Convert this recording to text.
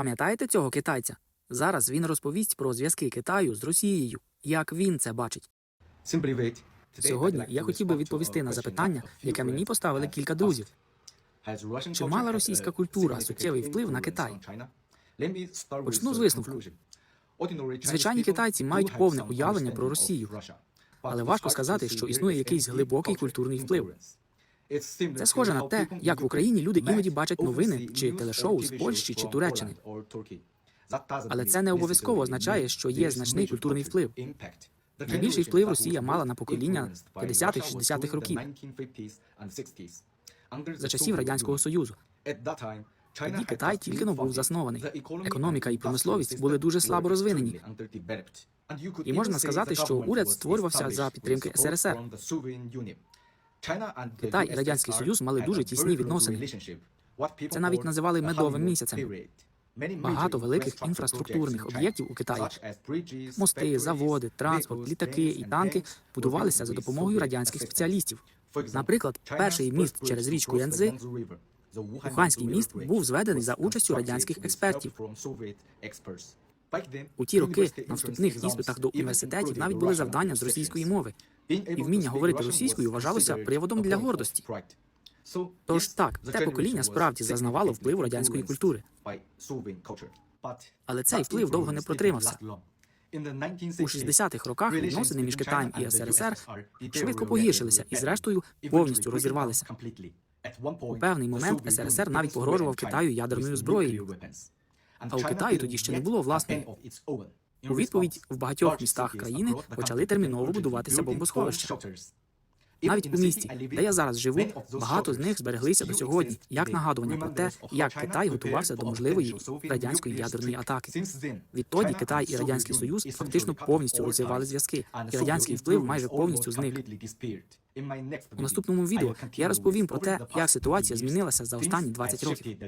Пам'ятаєте цього китайця? Зараз він розповість про зв'язки Китаю з Росією, як він це бачить. Сьогодні я хотів би відповісти на запитання, яке мені поставили кілька друзів. Чи мала російська культура суттєвий вплив на Китай? Почну з висновку. Звичайні китайці мають повне уявлення про Росію, але важко сказати, що існує якийсь глибокий культурний вплив. Це схоже на те, як в Україні люди іноді бачать новини чи телешоу з Польщі чи Туреччини. Але це не обов'язково означає, що є значний культурний вплив. Найбільший вплив Росія мала на покоління 50-60-х років за часів радянського союзу. Тоді Китай тільки но був заснований. Економіка і промисловість були дуже слабо розвинені. І можна сказати, що уряд створювався за підтримки СРСР. Китай і Радянський Союз мали дуже тісні відносини. Це навіть називали медовим місяцем. Багато великих інфраструктурних об'єктів у Китаї Мости, заводи, транспорт, літаки і танки будувалися за допомогою радянських спеціалістів. Наприклад, перший міст через річку Янцзи, Уханський міст був зведений за участю радянських експертів. У ті роки на вступних іспитах до університетів навіть були завдання з російської мови. І вміння говорити російською вважалося приводом для гордості. Тож так, те покоління справді зазнавало впливу радянської культури. Але цей вплив довго не протримався. У 60-х роках відносини між Китаєм і СРСР швидко погіршилися і, зрештою, повністю розірвалися. У певний момент СРСР навіть погрожував Китаю ядерною зброєю. А у Китаю тоді ще не було власної. У відповідь в багатьох містах країни почали терміново будуватися бомбосховища. Навіть у місті, де я зараз живу, багато з них збереглися до сьогодні, як нагадування про те, як Китай готувався до можливої радянської ядерної атаки. Відтоді Китай і Радянський Союз фактично повністю розірвали зв'язки, і радянський вплив майже повністю зник. У наступному відео я розповім про те, як ситуація змінилася за останні 20 років.